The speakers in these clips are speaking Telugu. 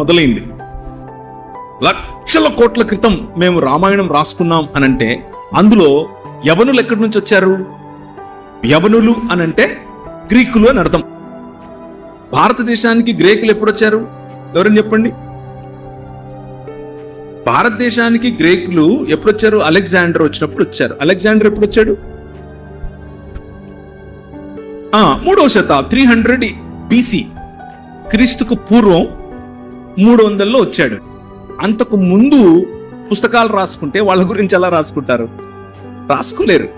మొదలైంది. లక్షల కోట్ల క్రితం మేము రామాయణం రాసుకున్నాం అనంటే అందులో యవనులు ఎక్కడి నుంచి వచ్చారు? యవనులు అనంటే గ్రీకులు అని అర్థం. భారతదేశానికి గ్రేకులు ఎప్పుడు వచ్చారు? ఎవరని చెప్పండి? భారతదేశానికి గ్రేకులు ఎప్పుడు వచ్చారు? అలెగ్జాండర్ వచ్చినప్పుడు వచ్చారు. అలెగ్జాండర్ ఎప్పుడు వచ్చాడు? ఆ మూడవ శతాబ్దం త్రీ హండ్రెడ్ బీసీ క్రీస్తుకు పూర్వం మూడు వందల్లో వచ్చాడు. అంతకు ముందు పుస్తకాలు రాసుకుంటే వాళ్ళ గురించి ఎలా రాసుకుంటారు? రాసుకోలేరు.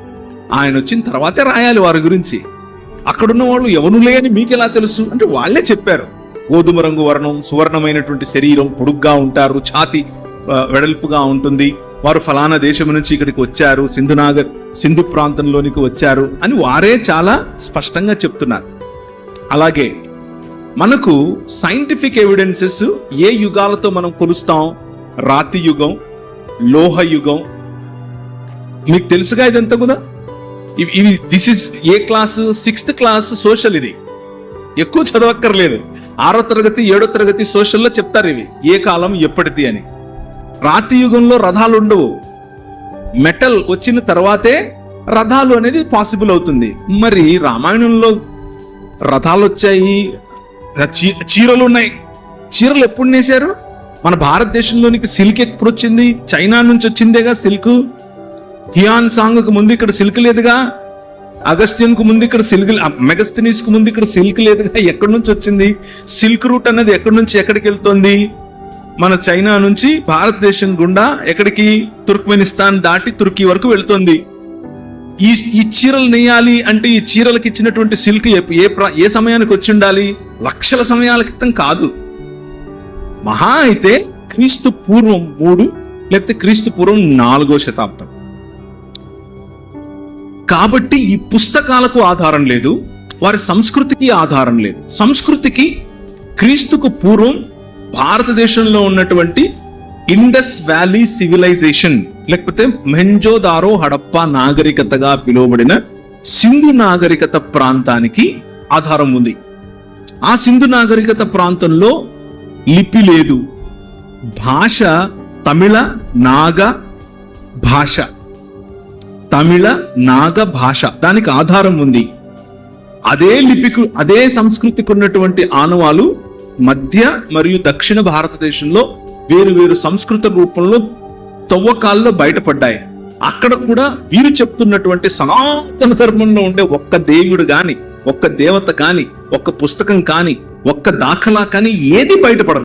ఆయన వచ్చిన తర్వాతే రాయాలి వారి గురించి. అక్కడున్న వాళ్ళు ఎవనులే లేని మీకు ఎలా తెలుసు? అంటే వాళ్ళే చెప్పారు. గోధుమ రంగు వర్ణం సువర్ణమైనటువంటి శరీరం పొడుగ్గా ఉంటారు ఛాతి వెడల్పుగా ఉంటుంది. వారు ఫలానా దేశం నుంచి ఇక్కడికి వచ్చారు సింధునాగర్ సింధు ప్రాంతంలోనికి వచ్చారు అని వారే చాలా స్పష్టంగా చెప్తున్నారు. అలాగే మనకు సైంటిఫిక్ ఎవిడెన్సెస్ ఏ యుగాలతో మనం కొలుస్తాం? రాతి యుగం లోహ యుగం. మీకు తెలుసుగా ఇదంతా కూడా? ఇవి- ఇవి this is a class sixth class social ఇది. ఎక్కువ చదవక్కర్లేదు. ఆరో తరగతి ఏడో తరగతి సోషల్లో చెప్తారు ఇవి. ఏ కాలం ఎప్పటిది అని. రాతి యుగంలో రథాలు ఉండవు. మెటల్ వచ్చిన తర్వాతే రథాలు అనేది పాసిబుల్ అవుతుంది. మరి రామాయణంలో రథాలు వచ్చాయి చీరలు ఉన్నాయి. చీరలు ఎప్పుడు నేసారు మన భారతదేశంలోనికి సిల్క్ ఎప్పుడు వచ్చింది? చైనా నుంచి వచ్చిందేగా సిల్క్? హియాన్ సాంగ్కు ముందు ఇక్కడ సిల్క్ లేదుగా? అగస్త్యన్కు ముందు ఇక్కడ సిల్క్ మెగస్తనీస్కు ముందు ఇక్కడ సిల్క్ లేదుగా? ఎక్కడి నుంచి వచ్చింది? సిల్క్ రూట్ అనేది ఎక్కడి నుంచి ఎక్కడికి వెళ్తోంది? మన చైనా నుంచి భారతదేశం గుండా ఎక్కడికి? తుర్క్మెనిస్తాన్ దాటి తుర్కీ వరకు వెళ్తుంది. ఈ ఈ చీరలు నేయాలి అంటే ఈ చీరలకు ఇచ్చినటువంటి సిల్క్ ఏ ఏ సమయానికి వచ్చి ఉండాలి? లక్షల సమయాల క్రితం కాదు. మహా అయితే క్రీస్తు పూర్వం మూడు లేకపోతే క్రీస్తు పూర్వం నాలుగో శతాబ్దం. కాబట్టి ఈ పుస్తకాలకు ఆధారం లేదు వారి సంస్కృతికి ఆధారం లేదు. సంస్కృతికి క్రీస్తుకు పూర్వం భారతదేశంలో ఉన్నటువంటి ఇండస్ వ్యాలీ సివిలైజేషన్ లేకపోతే మెహంజోదారో హడప్ప నాగరికతగా పిలువబడిన సింధు నాగరికత ప్రాంతానికి ఆధారం ఉంది. ఆ సింధు నాగరికత ప్రాంతంలో లిపి లేదు. భాష తమిళ నాగ భాష. తమిళ నాగ భాష దానికి ఆధారం ఉంది. అదే లిపికు అదే సంస్కృతికి ఉన్నటువంటి ఆనవాలు మధ్య మరియు దక్షిణ భారతదేశంలో వేరు వేరు సంస్కృత రూపంలో తవ్వకాల్లో బయటపడ్డాయి. అక్కడ కూడా వీరు చెప్తున్నటువంటి సనాతన ధర్మంలో ఉండే ఒక్క దేవుడు గాని ఒక్క దేవత కాని ఒక్క పుస్తకం కాని ఒక్క దాఖలా కానీ ఏది బయటపడదు.